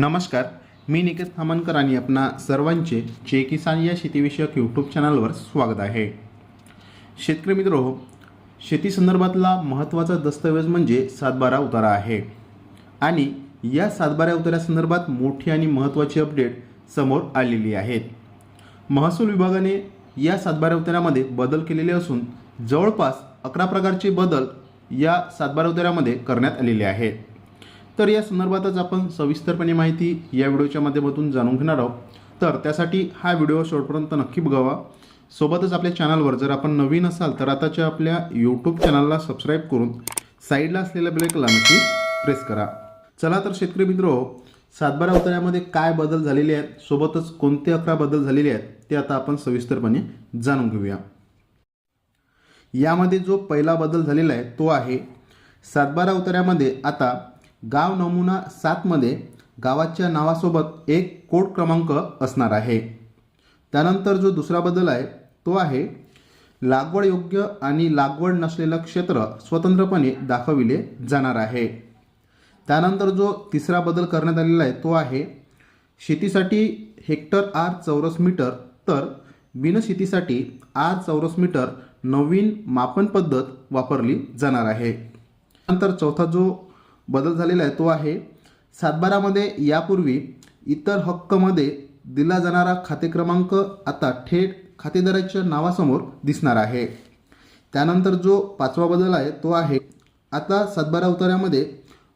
नमस्कार मी निकेत थामनकर आणि आपणा सर्वांचे जे किसान या शेतीविषयक यूट्यूब चॅनलवर स्वागत आहे. शेतकरी मित्र हो शेतीसंदर्भातला महत्त्वाचा दस्तऐवज म्हणजे सातबारा उतारा आहे. आणि या सातबारा उताऱ्यासंदर्भात मोठी आणि महत्त्वाची अपडेट समोर आलेली आहेत. महसूल विभागाने या सातबारा उताऱ्यामध्ये बदल केलेले असून जवळपास अकरा प्रकारचे बदल या सातबारा उताऱ्यामध्ये करण्यात आलेले आहेत. तर या संदर्भातच आपण सविस्तरपणे माहिती या व्हिडिओच्या माध्यमातून जाणून घेणार आहोत. तर त्यासाठी हा व्हिडिओ शेवटपर्यंत नक्की बघावा. सोबतच आपल्या चॅनलवर जर आपण नवीन असाल तर आताच्या आपल्या यूट्यूब चॅनलला सबस्क्राईब करून साईडला असलेल्या ब्रेकला नक्की प्रेस करा. चला तर शेतकरी मित्र सातबारा उतार्यामध्ये काय बदल झालेले आहेत सोबतच कोणते अकरा बदल झालेले आहेत ते आता आपण सविस्तरपणे जाणून घेऊया. यामध्ये जो पहिला बदल झालेला आहे तो आहे सातबारा उतार्यामध्ये आता गाव नमुना सातमध्ये गावाच्या नावासोबत एक कोड क्रमांक असणार आहे. त्यानंतर जो दुसरा बदल आहे तो आहे लागवड योग्य आणि लागवड नसलेलं क्षेत्र स्वतंत्रपणे दाखविले जाणार आहे. त्यानंतर जो तिसरा बदल करण्यात आलेला आहे तो आहे शेतीसाठी हेक्टर आर चौरस मीटर तर बिनशेतीसाठी आर चौरस मीटर नवीन मापन पद्धत वापरली जाणार आहे. नंतर चौथा जो बदल झालेला आहे तो आहे सातबारामध्ये यापूर्वी इतर हक्कमध्ये दिला जाणारा खाते क्रमांक आता थेट खातेदाराच्या नावासमोर दिसणार आहे. त्यानंतर जो पाचवा बदल आहे तो आहे आता सातबारा उतार्यामध्ये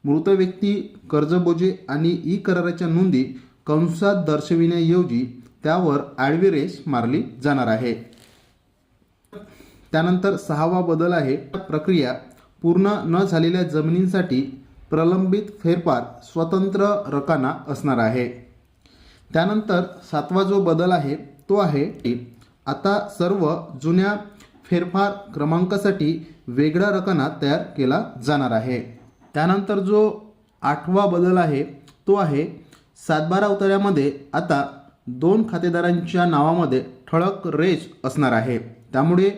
मृत व्यक्ती कर्जबोजे आणि ई कराराच्या नोंदी कंसात दर्शविण्याऐवजी त्यावर आडवी रेष मारली जाणार आहे. त्यानंतर सहावा बदल आहे प्रक्रिया पूर्ण न झालेल्या जमिनींसाठी प्रलंबित फेरफार स्वतंत्र रकाना असणार आहे. त्यानंतर सातवा जो बदल आहे तो आहे आता सर्व जुन्या फेरफार क्रमांकासाठी वेगळा रकाना तयार केला जाणार आहे. त्यानंतर जो आठवा बदल आहे तो आहे सातबारा उतार्यामध्ये आता दोन खातेदारांच्या नावामध्ये ठळक रेज असणार आहे. त्यामुळे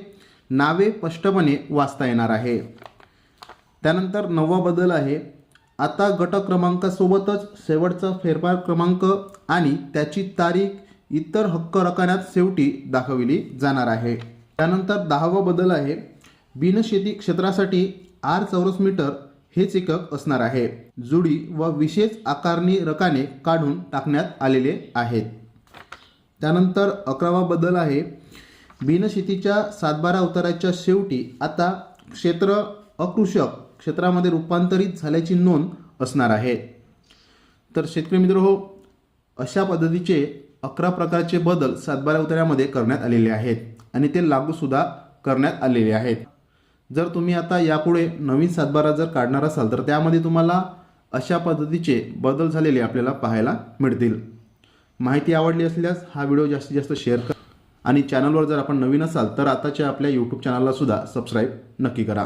नावे स्पष्टपणे वाचता येणार आहे. त्यानंतर नववा बदल आहे आता गट क्रमांकासोबतच शेवटचा फेरफार क्रमांक आणि त्याची तारीख इतर हक्क रकान्यात शेवटी दाखविली जाणार आहे. त्यानंतर दहावा बदल आहे. बिनशेती क्षेत्रासाठी आर चौरस मीटर हेच एकक असणार आहे. जुडी व विशेष आकारणी रकाने काढून टाकण्यात आलेले आहेत. त्यानंतर अकरावा बदल आहे. बिनशेतीच्या सातबारा उताराच्या शेवटी आता क्षेत्र अकृषक क्षेत्रामध्ये रूपांतरित झाल्याची नोंद असणार आहे. तर शेतकरी मित्र हो अशा पद्धतीचे अकरा प्रकारचे बदल सातबारा उतार्यामध्ये करण्यात आलेले आहेत आणि ते लागूसुद्धा करण्यात आलेले आहेत. जर तुम्ही आता यापुढे नवीन सातबारा जर काढणार असाल तर त्यामध्ये तुम्हाला अशा पद्धतीचे बदल झालेले आपल्याला पाहायला मिळतील. माहिती आवडली असल्यास हा व्हिडिओ जास्तीत जास्त शेअर करा आणि चॅनलवर जर आपण नवीन असाल तर आताच्या आपल्या यूट्यूब चॅनलला सुद्धा सबस्क्राईब नक्की करा.